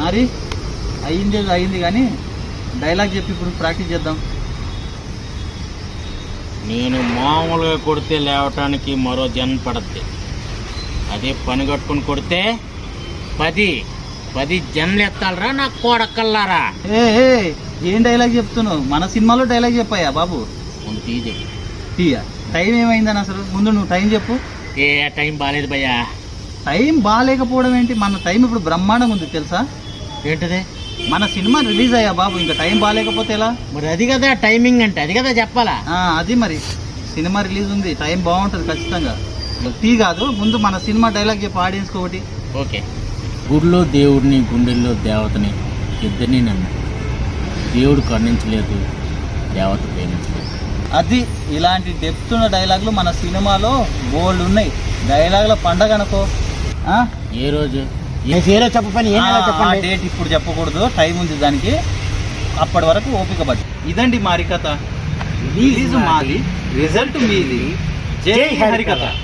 మరి అయింది ఏదో అయింది కానీ డైలాగ్ చెప్పి ఇప్పుడు ప్రాక్టీస్ చేద్దాం. నేను మామూలుగా కొడితే లేవటానికి మరో జన్మ పడద్ది. అదే పని కట్టుకుని కొడితే పది పది జన్లు ఎత్తాలరా నా కోడకల్లారా? ఏ ఏ ఏం డైలాగ్ చెప్తున్నావు? మన సినిమాలో డైలాగ్ చెప్పాయా బాబు? ముందు తీది తీయ టైం ఏమైందని అసలు? ముందు నువ్వు టైం చెప్పు. ఏ టైం బాగాలేదు భయ్యా. టైం బాగాలేకపోవడం ఏంటి? మన టైం ఇప్పుడు బ్రహ్మాండంగా ఉంది తెలుసా? ఏంటిది? మన సినిమా రిలీజ్ అయ్యా బాబు ఇంకా టైం బాగాలేకపోతే ఎలా? మరి అది కదా టైమింగ్ అంటే అది కదా చెప్పాలా? అది మరి. సినిమా రిలీజ్ ఉంది టైం బాగుంటుంది ఖచ్చితంగా. టీ కాదు ముందు మన సినిమా డైలాగ్ చెప్పు ఆడియన్స్కి ఒకటి. ఓకే. గుడిలో దేవుడిని గుండెల్లో దేవతని ఇద్దరిని నన్ను దేవుడు కరుణించలేదు దేవత ప్రేమించలేదు. అది ఇలాంటి డెప్త్ ఉన్న డైలాగులు మన సినిమాలో బోల్డ్ ఉన్నాయి. డైలాగుల పండగ అనుకో? ఏ రోజు? డేట్ ఇప్పుడు చెప్పకూడదు టైం ఉంది దానికి. అప్పటి వరకు ఓపిక పట్టు. ఇదండి మారి కథ. రిలీజ్ మాది. రిజల్ట్ మీది. జై హరికథ